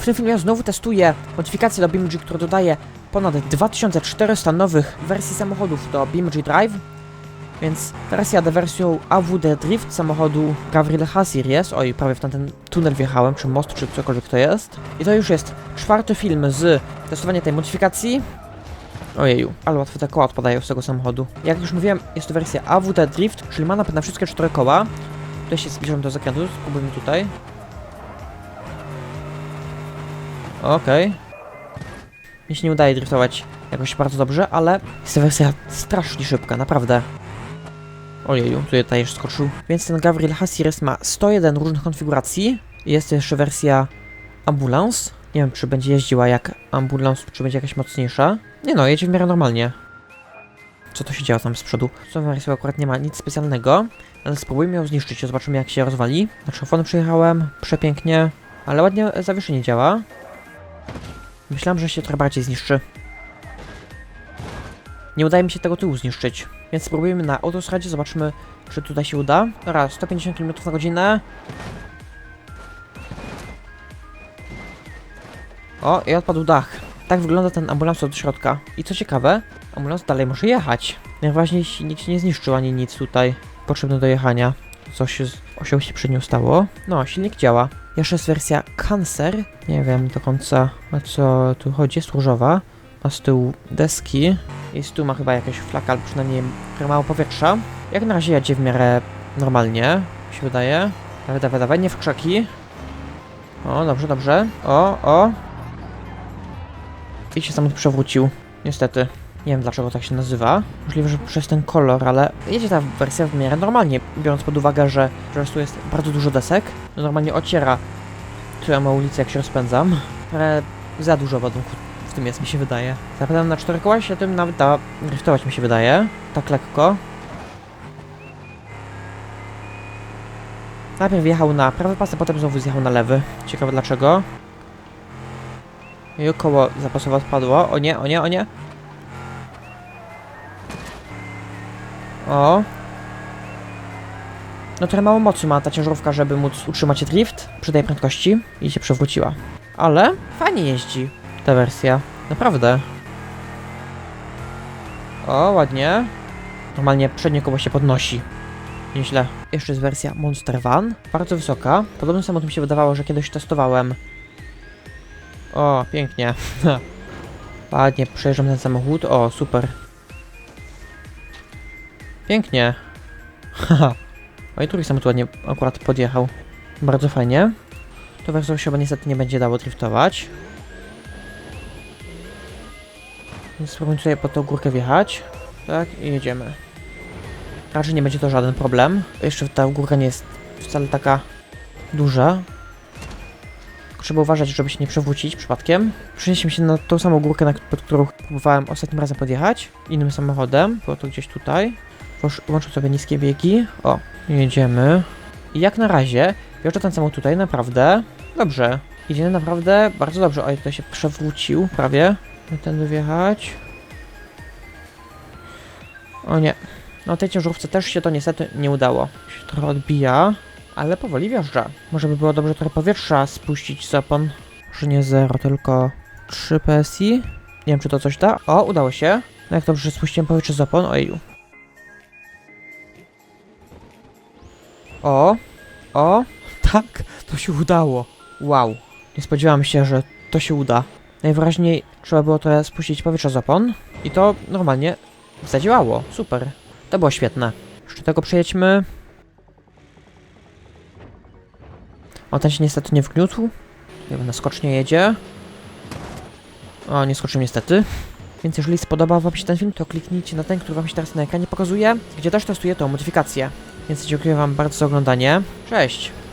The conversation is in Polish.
W tym filmie znowu testuję modyfikację do BeamG, która dodaje ponad 2400 nowych wersji samochodów do BeamG Drive. Więc teraz jadę wersją AWD Drift samochodu Gavril Hasir jest. Oj, prawie w ten tunel wjechałem, czy most, czy cokolwiek to jest. I to już jest czwarty film z testowania tej modyfikacji. Ojeju, ale łatwo te koła odpadają z tego samochodu. Jak już mówiłem, jest to wersja AWD Drift, czyli ma napęd na wszystkie cztery koła. Tutaj się zbliżamy do zakrętu, spróbujmy tutaj. Okej. Mi się nie udaje driftować jakoś bardzo dobrze, ale jest to wersja strasznie szybka, naprawdę. Ojeju, tutaj też skoczył. Więc ten Gabriel Hasires ma 101 różnych konfiguracji. Jest jeszcze wersja Ambulance. Nie wiem, czy będzie jeździła jak Ambulance, czy będzie jakaś mocniejsza. Nie no, jedzie w miarę normalnie. Co to się działo tam z przodu? Z tą wersją akurat nie ma nic specjalnego, ale spróbujmy ją zniszczyć, zobaczymy jak się rozwali. Na szafon przyjechałem, przepięknie, ale ładnie zawieszenie działa. Myślałem, że się trochę bardziej zniszczy. Nie udaje mi się tego tyłu zniszczyć, więc spróbujemy na autostradzie, zobaczymy, czy tutaj się uda. Raz, 150 km na godzinę. O, i odpadł dach. Tak wygląda ten ambulans od środka. I co ciekawe, ambulans dalej może jechać. Najważniej silnik się nie zniszczył ani nic tutaj potrzebne do jechania. Coś się, osioł się przy nią stało. No, silnik działa. Jeszcze jest wersja Cancer. Nie wiem do końca o co tu chodzi. Jest różowa. Ma z tyłu deski. Z tyłu ma chyba jakieś flaka, albo przynajmniej mało powietrza. Jak na razie jedzie w miarę normalnie, mi się wydaje. Dawaj, dawaj, dawaj, nie w krzaki. O, dobrze, dobrze. O, o. I się samochód przewrócił. Niestety. Nie wiem dlaczego tak się nazywa. Możliwe, że przez ten kolor, ale jedzie ta wersja w miarę normalnie, biorąc pod uwagę, że, że tu jest bardzo dużo desek. Normalnie ociera tu ma ulicę, jak się rozpędzam. Ale za dużo ładunku w tym jest, mi się wydaje. Zapewne na cztery koła się tym nawet da driftować, mi się wydaje. Tak lekko. Najpierw wjechał na prawy pas, a potem znowu zjechał na lewy. Ciekawe dlaczego. I koło zapasowe odpadło. O nie, o nie, o nie. O. No trochę mało mocy ma ta ciężarówka, żeby móc utrzymać drift przy tej prędkości i się przewróciła. Ale fajnie jeździ ta wersja. Naprawdę. O, ładnie. Normalnie przednie koło się podnosi. Nieźle. Jeszcze jest wersja Monster Van. Bardzo wysoka. Podobny samochód mi się wydawało, że kiedyś testowałem. O, pięknie. Ładnie przejeżdżam ten samochód. O, super. Pięknie. Haha. O i drugi samochód ładnie akurat podjechał. Bardzo fajnie. To wersją chyba niestety nie będzie dało driftować. Więc spróbujmy tutaj po tą górkę wjechać. Tak, i jedziemy. Raczej nie będzie to żaden problem. Jeszcze ta górka nie jest wcale taka duża. Trzeba uważać, żeby się nie przewrócić przypadkiem. Przenieśmy się na tą samą górkę, pod którą próbowałem ostatnim razem podjechać. Innym samochodem. Było to gdzieś tutaj. Włącz- Włączę sobie niskie biegi. O, jedziemy. I jak na razie, wjeżdża ten samochód tutaj naprawdę dobrze. Idzie naprawdę bardzo dobrze. Oj, tutaj się przewrócił prawie. Ten wjechać. O nie. No tej ciężarówce też się to niestety nie udało. Się trochę odbija, ale powoli wjeżdża. Może by było dobrze trochę powietrza spuścić z opon. Może nie 0, tylko 3 PSI. Nie wiem, czy to coś da. O, udało się. No jak dobrze, że spuściłem powietrze z opon. Ojeju. O, o, tak, to się udało. Wow. Nie spodziewałem się, że to się uda. Najwyraźniej trzeba było trochę spuścić powietrze z opon i to normalnie zadziałało. Super. To było świetne. Jeszcze tego przejedźmy. O, ten się niestety nie wgniótł. Wiem, na skocznie jedzie. O, nie skoczył niestety. Więc jeżeli spodobał Wam się ten film, to kliknijcie na ten, który Wam się teraz na ekranie pokazuje, gdzie też testuję tą modyfikację. Więc dziękuję Wam bardzo za oglądanie. Cześć!